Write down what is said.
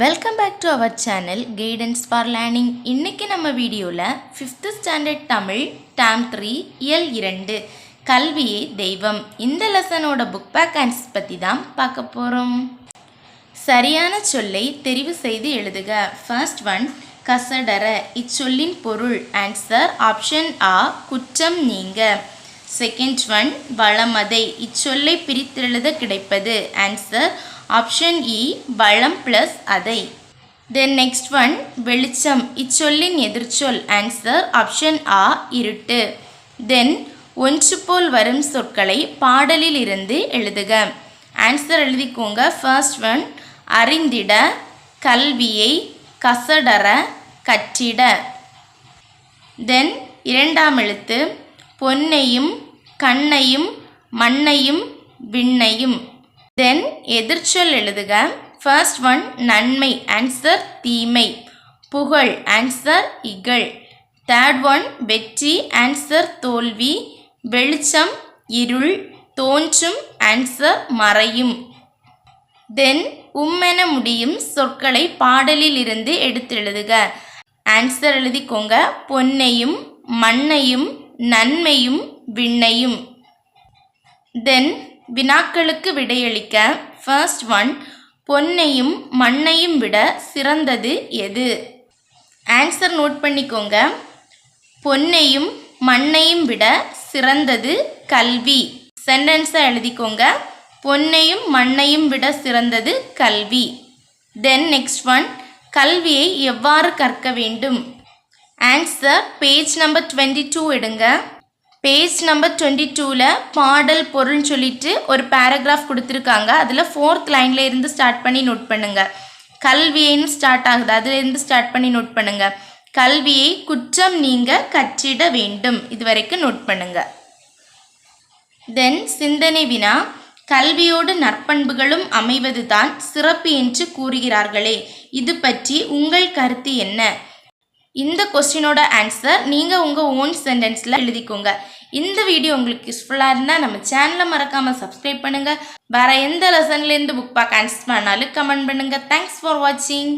Welcome back to our channel guidance for learning இன்றைக்கி நம்ம வீடியோவில் fifth standard Tamil term three இயல் இரண்டு கல்வியே தெய்வம். இந்த லெசனோட புக் பேக் ஆன்சர்ஸ் பற்றி தான் பார்க்க போகிறோம் சரியான சொல்லை தெரிவு செய்து எழுதுக. ஃபர்ஸ்ட் ஒன் கசடர இச்சொல்லின் பொருள் ஆன்சர் ஆப்ஷன் ஆ குற்றம் நீங்க. செகண்ட் ஒன் வளமதை. இச்சொல்லை பிரித்தெழுத கிடைப்பது ஆன்சர் ஆப்ஷன் இ வளம் ப்ளஸ் அதை. தென் நெக்ஸ்ட் ஒன் வெளிச்சம் இச்சொல்லின் எதிர்ச்சொல் ஆன்சர் ஆப்ஷன் ஆ இருட்டு. தென் ஒன்று போல் வரும் சொற்களை பாடலில் இருந்து எழுதுக. ஆன்சர் எழுதிக்கோங்க. ஃபர்ஸ்ட் ஒன் அறிந்திட கல்வியை கசடர கற்றிட. தென் இரண்டாம் எழுத்து பொன்னையும் கண்ணையும் மண்ணையும் விண்ணையும். தென் எதிர்ச்சொல் எழுதுக. ஃபர்ஸ்ட் ஒன் நன்மை ஆன்சர் தீமை. புகழ் ஆன்சர் இகழ். தேர்ட் ஒன் வெற்றி ஆன்சர் தோல்வி. வெளிச்சம் இருள். தோன்றும் ஆன்சர் மறையும். தென் உம்மென முடியும் சொற்களை பாடலில் இருந்து எடுத்தெழுதுக ஆன்சர் எழுதிக்கோங்க. பொன்னையும் மண்ணையும் நன்மையும் விண்ணையும். தென் வினாக்களுக்கு விடையளிக்க ஃபர்ஸ்ட் ஒன் பொன்னையும் மண்ணையும் விட சிறந்தது எது? ஆன்சர் நோட் பண்ணிக்கோங்க. பொன்னையும் மண்ணையும் விட சிறந்தது கல்வி. சென்டென்ஸை எழுதிக்கோங்க. பொன்னையும் மண்ணையும் விட சிறந்தது கல்வி. தென் நெக்ஸ்ட் ஒன் கல்வியை எவ்வாறு கற்க வேண்டும்? Answer page number twenty two எடுங்க. பேஜ் நம்பர் டுவெண்ட்டி டூவில் பாடல் பொருள்னு சொல்லிட்டு ஒரு பேராகிராஃப் கொடுத்துருக்காங்க. அதில் ஃபோர்த் லைனில் இருந்து ஸ்டார்ட் பண்ணி நோட் பண்ணுங்கள் கல்வியைன்னு ஸ்டார்ட் ஆகுது. அதுலேருந்து ஸ்டார்ட் பண்ணி நோட் பண்ணுங்கள் கல்வியை குற்றம் நீங்கள் கற்றிட வேண்டும். இது வரைக்கும் நோட் பண்ணுங்கள் தென் சிந்தனை வினா கல்வியோடு நற்பண்புகளும் அமைவதுதான் சிறப்பு என்று கூறுகிறார்களே. இது பற்றி உங்கள் கருத்து என்ன? இந்த கொஸ்டினோட ஆன்சர் நீங்கள் உங்கள் ஓன் சென்டென்ஸில் எழுதிக்கோங்க. இந்த வீடியோ உங்களுக்கு யூஸ்ஃபுல்லாக இருந்தால் நம்ம சேனலை மறக்காமல் சப்ஸ்கிரைப் பண்ணுங்கள் வேறு எந்த லெசன்லேருந்து புக் பார்க்க ஆன்சர் பண்ணாலும் கமெண்ட் பண்ணுங்கள் தேங்க்ஸ் ஃபார் வாட்சிங்